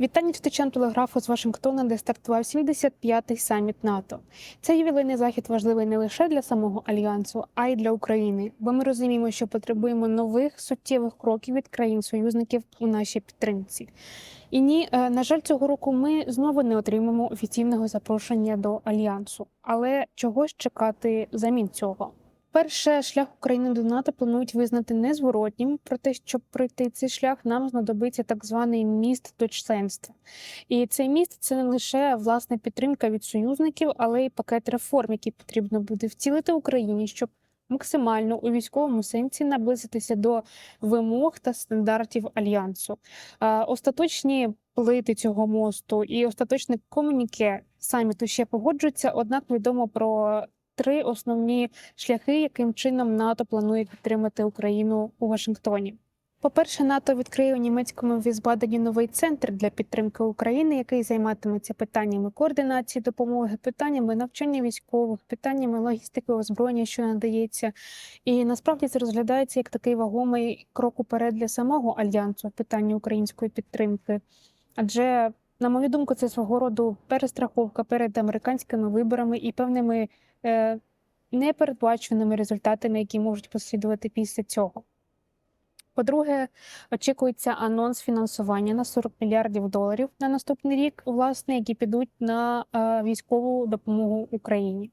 Вітання читачам телеграфу з Вашингтона, де стартував 75-й саміт НАТО. Цей ювілейний захід важливий не лише для самого альянсу, а й для України, бо ми розуміємо, що потребуємо нових суттєвих кроків від країн-союзників у нашій підтримці. І ні, е, на жаль, цього року ми знову не отримаємо офіційного запрошення до альянсу. Але чого ж чекати замін цього? Перше, шлях України до НАТО планують визнати незворотнім, проте, щоб пройти цей шлях, нам знадобиться так званий міст до членства. І цей міст це не лише власна підтримка від союзників, але й пакет реформ, які потрібно буде втілити Україні, щоб максимально у військовому сенсі наблизитися до вимог та стандартів альянсу. Остаточні плити цього мосту і остаточне комуніке саміту ще погоджуються, однак відомо про три основні шляхи, яким чином НАТО планує підтримати Україну у Вашингтоні. По-перше, НАТО відкриє у німецькому Візбадені новий центр для підтримки України, який займатиметься питаннями координації допомоги, питаннями навчання військових, питаннями логістики озброєння, що надається. І насправді це розглядається як такий вагомий крок уперед для самого альянсу в питанні української підтримки. Адже, на мою думку, це свого роду перестраховка перед американськими виборами і певними е, непередбаченими результатами, які можуть послідувати після цього. По-друге, очікується анонс фінансування на 40 мільярдів доларів на наступний рік, власне, які підуть на е, військову допомогу Україні.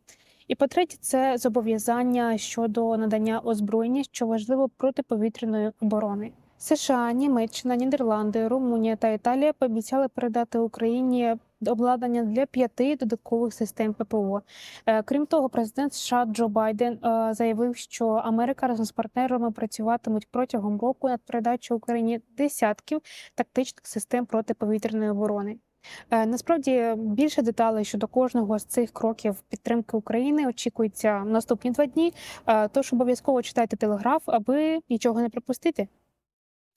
І по-третє, це зобов'язання щодо надання озброєння, що важливо протиповітряної оборони. США, Німеччина, Нідерланди, Румунія та Італія пообіцяли передати Україні обладнання для п'яти додаткових систем ППО. Е, Крім того, президент США Джо Байден е, заявив, що Америка разом з партнерами працюватимуть протягом року над передачею Україні десятків тактичних систем протиповітряної оборони. Е, Насправді більше деталей щодо кожного з цих кроків підтримки України очікується в наступні два дні. Тож обов'язково читайте телеграф, аби нічого не пропустити.